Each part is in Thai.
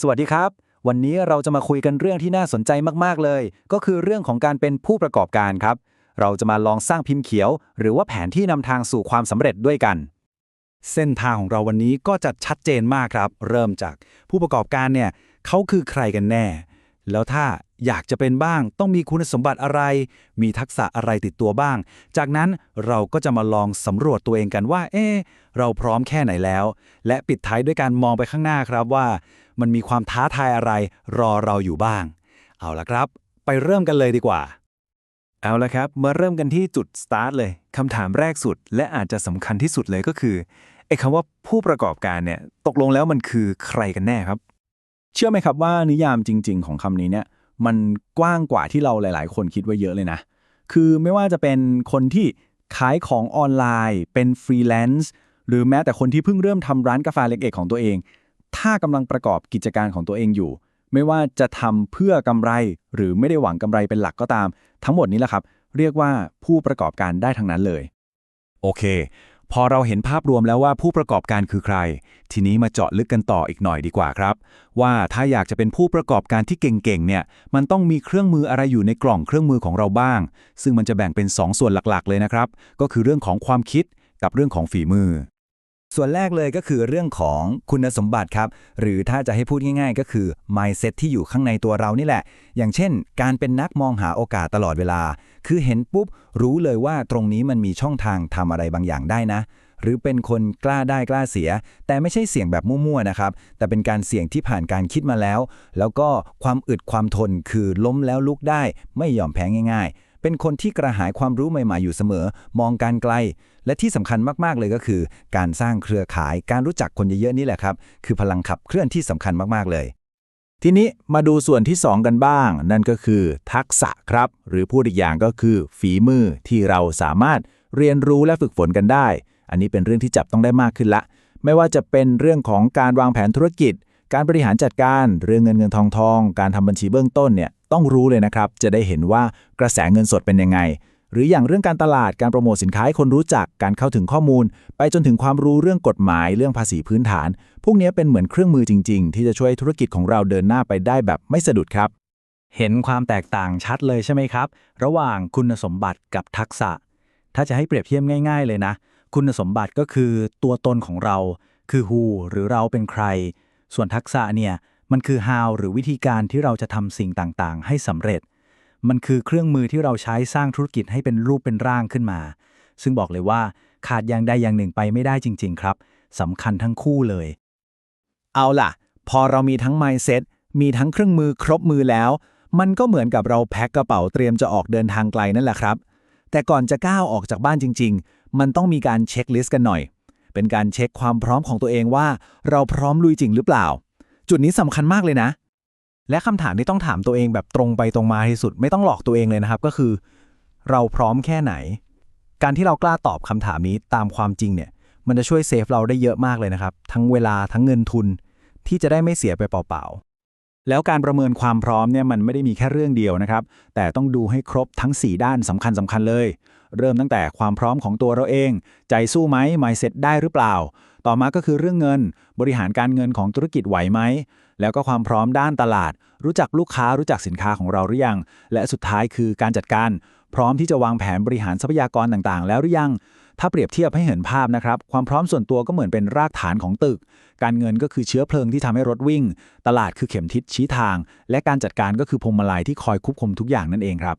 สวัสดีครับ วันนี้เราจะมาคุยกันเรื่องที่น่าสนใจมากๆเลย ก็คือเรื่องของการเป็นผู้ประกอบการครับ เราจะมาลองสร้างพิมพ์เขียว หรือว่าแผนที่นำทางสู่ความสำเร็จด้วยกัน เส้นทางของเราวันนี้ก็จะชัดเจนมากครับ เริ่มจากผู้ประกอบการเนี่ยเขาคือใครกันแน่ แล้วถ้าอยากจะเป็นบ้าง ต้องมีคุณสมบัติอะไร มีทักษะอะไรติดตัวบ้าง จากนั้นเราก็จะมาลองสำรวจตัวเองกันว่า เอ๊เราพร้อมแค่ไหนแล้ว และปิดท้ายด้วยการมองไปข้างหน้าครับว่า มันมีความท้าทายอะไรรอเราอยู่บ้าง เอาละครับ ไปเริ่มกันเลยดีกว่า เอาละครับ มาเริ่มกันที่จุดสตาร์ทเลยคำถามแรกสุด และอาจจะสำคัญที่สุดเลยก็คือไอ้คำว่าผู้ประกอบการเนี่ยตกลงแล้วมันคือใครกันแน่ครับ เชื่อไหมครับว่านิยามจริง ๆ ของคำนี้เนี่ยมันกว้างกว่าที่เราหลาย ๆ คนคิดไว้เยอะเลยนะ คือไม่ว่าจะเป็นคนที่ขายของออนไลน์ เป็นฟรีแลนซ์หรือแม้แต่คนที่เพิ่งเริ่มทำร้านกาแฟเล็กๆของตัวเอง ถ้ากำลังประกอบกิจการของตัวเองอยู่ ไม่ว่าจะทำเพื่อกำไร หรือไม่ได้หวังกำไรเป็นหลักก็ตาม ทั้งหมดนี้แหละครับ เรียกว่าผู้ประกอบการได้ทั้งนั้นเลย โอเค พอเราเห็นภาพรวมแล้วว่าผู้ประกอบการคือใคร ทีนี้มาเจาะลึกกันต่ออีกหน่อยดีกว่าครับ ว่าถ้าอยากจะเป็นผู้ประกอบการที่เก่งๆเนี่ย มันต้องมีเครื่องมืออะไรอยู่ในกล่องเครื่องมือของเราบ้าง ซึ่งมันจะแบ่งเป็น 2ส่วนหลักๆ เลยนะครับ ก็คือเรื่องของความคิดกับเรื่องของฝีมือ ส่วนแรกเลยก็คือเรื่องของคุณสมบัติครับ หรือถ้าจะให้พูดง่าย ๆ ก็คือ mindset ที่อยู่ข้างในตัวเรานี่แหละ อย่างเช่น การเป็นนักมองหาโอกาสตลอดเวลา คือเห็นปุ๊บ รู้เลยว่าตรงนี้มันมีช่องทางทำอะไรบางอย่างได้นะ หรือเป็นคนกล้าได้กล้าเสีย แต่ไม่ใช่เสี่ยงแบบมั่วๆนะครับ แต่เป็นการเสี่ยงที่ผ่านการคิดมาแล้ว แล้วก็ความอึดความทนคือล้มแล้วลุกได้ ไม่ยอมแพ้ง่าย ๆ เป็นคนที่กระหายความรู้ใหม่ ๆ อยู่เสมอ มองการไกล และที่สำคัญมากๆเลยก็คือ การสร้างเครือข่าย การรู้จักคนเยอะๆนี่แหละครับ คือพลังขับเคลื่อนที่สำคัญมากๆเลย ทีนี้มาดูส่วนที่ 2 กันบ้าง นั่นก็คือ ทักษะครับ หรือพูดอีกอย่างก็คือ ฝีมือที่เราสามารถเรียนรู้และฝึกฝนกันได้ อันนี้เป็นเรื่องที่จับต้องได้มากขึ้นละ ไม่ว่าจะเป็นเรื่องของการวางแผนธุรกิจ การบริหารจัดการ เรื่องเงินเงินทองทอง การทำบัญชีเบื้องต้นเนี่ย ต้องรู้เลยนะครับ จะได้เห็นว่ากระแสเงินสดเป็นยังไง หรืออย่างเรื่องการตลาดการโปรโมทสินค้าให้คนรู้จักการเข้าถึงข้อมูล ไปจนถึงความรู้เรื่องกฎหมายเรื่องภาษีพื้นฐาน พวกนี้เป็นเหมือนเครื่องมือจริง ๆ ที่จะช่วยธุรกิจของเราเดินหน้าไปได้แบบไม่สะดุดครับ เห็นความแตกต่างชัดเลยใช่ไหมครับ ระหว่างคุณสมบัติกับทักษะ ถ้าจะให้เปรียบเทียบง่าย ๆ เลยนะ คุณสมบัติก็คือตัวตนของเรา คือ who หรือเราเป็นใคร ส่วนทักษะเนี่ย มันคือ how หรือวิธีการที่เราจะทำสิ่งต่างๆ ให้สำเร็จ มันคือเครื่องมือที่เราใช้สร้างธุรกิจให้เป็นรูปเป็นร่างขึ้นมา ซึ่งบอกเลยว่าขาดอย่างใดอย่างหนึ่งไปไม่ได้จริง ๆ ครับสำคัญทั้งคู่เลย เอาล่ะ พอเรามีทั้ง mindset มีทั้งเครื่องมือครบมือแล้ว มันก็เหมือนกับเราแพ็คกระเป๋าเตรียมจะออกเดินทางไกลนั่นแหละครับ แต่ก่อนจะก้าวออกจากบ้านจริง ๆ มันต้องมีการเช็คลิสต์กันหน่อย เป็นการเช็คความพร้อมของตัวเองว่า เราพร้อมลุยจริงหรือเปล่า จุดนี้สำคัญมากเลยนะ และคำถามที่ต้องถามตัวเองแบบตรงไปตรงมาที่สุด ไม่ต้องหลอกตัวเองเลยนะครับ ก็คือ เราพร้อมแค่ไหน การที่เรากล้าตอบคำถามนี้ตามความจริงเนี่ย มันจะช่วยเซฟเราได้เยอะมากเลยนะครับ ทั้งเวลาทั้งเงินทุน ที่จะได้ไม่เสียไปเปล่าๆแล้วการประเมินความพร้อมเนี่ยมันไม่ได้มีแค่เรื่องเดียวนะครับ แต่ต้องดูให้ครบทั้ง 4 ด้านสำคัญสำคัญเลย เริ่มตั้งแต่ความพร้อมของตัวเราเอง ใจสู้ไหม mindset ได้หรือเปล่า ต่อมาก็คือเรื่องเงิน บริหารการเงินของธุรกิจไหวไหม แล้วก็ความพร้อมด้านตลาด รู้จักลูกค้ารู้จักสินค้าของเราหรือยัง และสุดท้ายคือการจัดการ พร้อมที่จะวางแผนบริหารทรัพยากรต่างๆ แล้วหรือยัง ถ้าเปรียบเทียบให้เห็นภาพนะครับ ความพร้อมส่วนตัวก็เหมือนเป็นรากฐานของตึก การเงินก็คือเชื้อเพลิงที่ทำให้รถวิ่ง ตลาดคือเข็มทิศชี้ทาง และการจัดการก็คือพวงมาลัยที่คอยควบคุมทุกอย่างนั่นเองครับ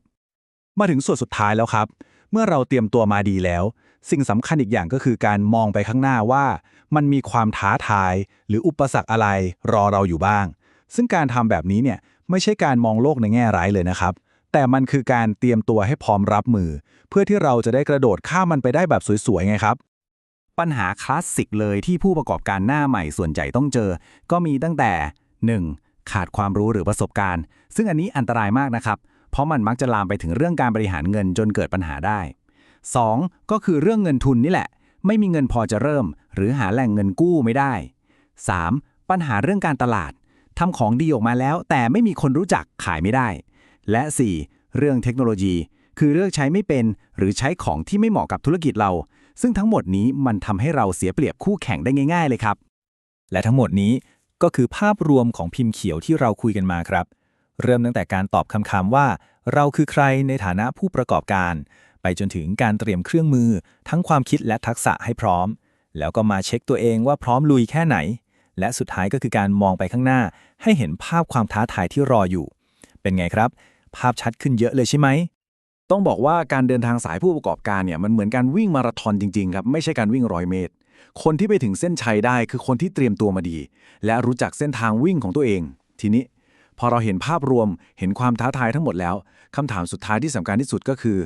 มาถึงส่วนสุดท้ายแล้วครับ เมื่อเราเตรียมตัวมาดีแล้ว สิ่งสำคัญอีกอย่างก็คือการมองไปข้างหน้าว่ามันมีความท้าทาย หรืออุปสรรคอะไรรอเราอยู่บ้าง ซึ่งการทำแบบนี้เนี่ยไม่ใช่การมองโลกในแง่ร้ายเลยนะครับ แต่มันคือการเตรียมตัวให้พร้อมรับมือ เพื่อที่เราจะได้กระโดดข้ามมันไปได้แบบสวยๆไงครับปัญหาคลาสสิกเลยที่ผู้ประกอบการหน้าใหม่ส่วนใหญ่ต้องเจอ ก็มีตั้งแต่ 1. ขาดความรู้หรือประสบการณ์ ซึ่งอันนี้อันตรายมากนะครับ เพราะมันมักจะลามไปถึงเรื่องการบริหารเงินจนเกิดปัญหาได้ 2. ก็คือเรื่องเงินทุนนี่แหละ ไม่มีเงินพอจะเริ่ม หรือหาแหล่งเงินกู้ไม่ได้ 3. ปัญหาเรื่องการตลาดทำของดีออกมาแล้ว แต่ไม่มีคนรู้จักขายไม่ได้ และ 4. เรื่องเทคโนโลยี คือเลือกใช้ไม่เป็น หรือใช้ของที่ไม่เหมาะกับธุรกิจเรา ซึ่งทั้งหมดนี้มันทำให้เราเสียเปรียบคู่แข่งได้ง่าย ๆ เลยครับ และทั้งหมดนี้ก็คือภาพรวมของพิมพ์เขียวที่เราคุยกันมาครับ เริ่มตั้งแต่การตอบคำถามว่า เราคือใครในฐานะผู้ประกอบการ ไปจนถึงการเตรียมเครื่องมือ ทั้งความคิดและทักษะให้พร้อม แล้วก็มาเช็คตัวเองว่าพร้อมลุยแค่ไหน และสุดท้ายก็คือการมองไปข้างหน้า ให้เห็นภาพความท้าทายที่รออยู่ เป็นไงครับ ภาพชัดขึ้นเยอะเลยใช่ไหมต้องบอกว่าการเดินทางสายผู้ประกอบการเนี่ยมันเหมือนการวิ่งมาราธอนจริงๆครับไม่ใช่การวิ่งร้อยเมตร คนที่ไปถึงเส้นชัยได้คือคนที่เตรียมตัวมาดี และรู้จักเส้นทางวิ่งของตัวเอง ทีนี้ พอเราเห็นภาพรวมเห็นความท้าทายทั้งหมดแล้วคำถามสุดท้ายที่สำคัญที่สุดก็คือ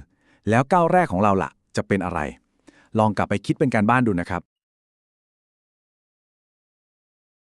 แล้วก้าวแรกของเราล่ะ จะเป็นอะไร ลองกลับไปคิดเป็นการบ้านดูนะครับ